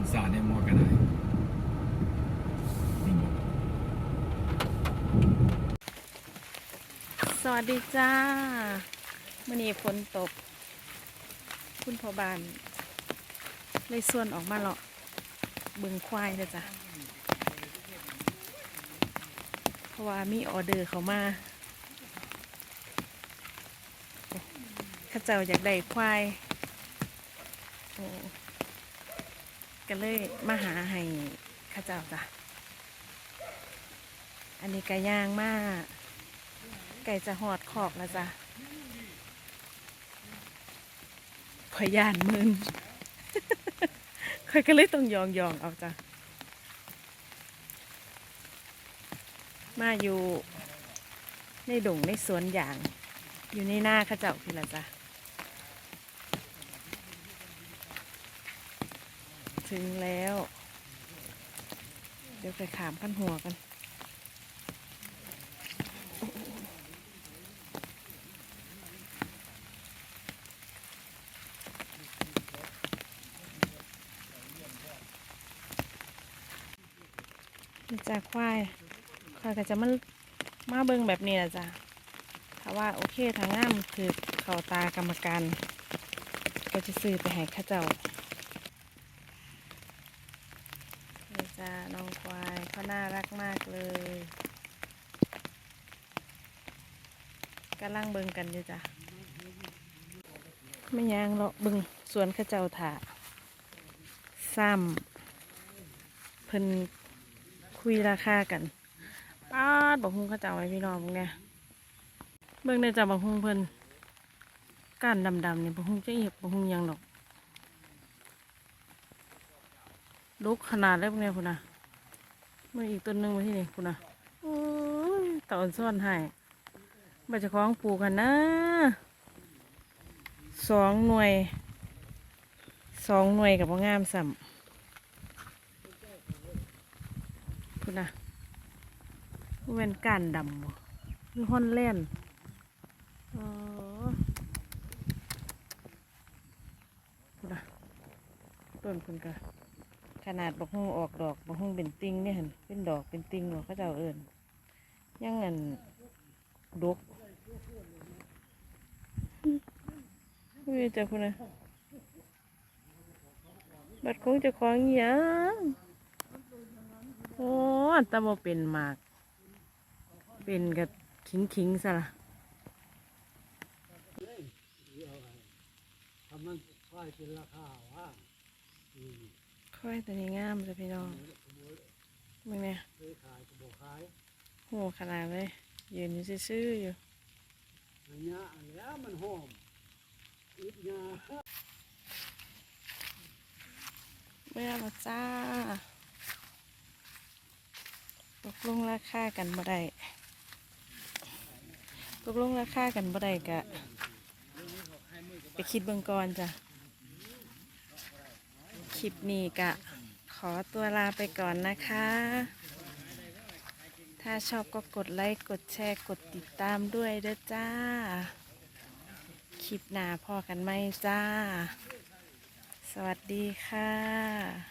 นสาในหมอกันได้นี่บอกสวัสดีจ้ามื่อนี้ฝนตก คุณพ่อบาน เลยส่วนออกมาเลาะเบึงควายเลยจ้ะเพราะว่ามีออเดอร์เขามาข้าเจ้าอยากได้ควายโอ้ ก็เลยมาหาให้เข้าเจ้าจ้ะ อันนี้ไก่ย่างมาก ไก่จะหอดขอกแล้วจ้ะขอยย่านมึงข่อยก็เลยต้องยองยองๆเอาจ้ะ มาอยู่ในดงในสวนอย่าง อยู่ในหน้าเข้าเจ้าพี่ละจ้ะ ถึงแล้ว เดี๋ยวไปขามขั้นหัวกันจ้ะควายควายก็จะมามาเบิ่งแบบนี้แหละจ้ะถ้าว่าโอเคทางงามคือเขาตากรรมการก็จะซื้อไปให้ข้าเจ้านี่ จ้ะน้องควายเขาน่ารักมากเลยกำลังเบิ่งกันอยู่จ้ะไม่ยางเลาะเบิ่งสวนข้าเจ้าถาซ้ำเพิ่นคุยราคากันป้าดบอกฮุงเขาจะเอาไว้พี่น้องพวกเนี่ยเบิ่งในจับบอกฮุงเพิ่นก้านดำๆเนี่ยบอกฮุงจะเอียบบอกฮุงยังดอก ลุกขนาดแล้วพวกเนี่ยคุณนะมื่ออีกต้นหนึงมาที่นี่คุณนะโอ้ยตอนซ่อนให้มาจะคล้องปลูกกันนะสองหน่วยสองหน่วยกับว่างามสัมคุณนะเว้นก้านดำบ่คือฮอนแลนอ๋อคุณนะต้นคุณกะข นาดบักฮุงออกดอกบักฮุงเป็นติงเนี่ยเห็นเป็นดอกเป็นติงว่าเขาเจ้าเอิญยังเงินดกเฮ้ยเจ้าคุณนะบัดคงจะคล้องหยังโอ้แต่บ่เป็นหมาก เป็นกับขิงขิงซะละทำมันค่อยเป็นราคาว่า ค่อยตัวนี้งามจ้ะพี่น้องมึงเนี่ยเคยขายก็บอกขายโหขนาดเลย ยืนอยู่ซื่อๆอยู่เนี้ยอันแล้วมันหอมอิดยาเมื่อมาจ้าตกลงราคากันบ่ได้ตกลงราคากันบ่ได้กะ ไปคิดเบิ่งก่อนจ้ะ ลิปนี้กะขอตัวลาไปก่อนนะคะ ถ้าชอบก็กดไลค์กดแชร์กดติดตามด้วยเด้อจ้า คลิปหน้าพอกันไหมจ้า สวัสดีค่ะ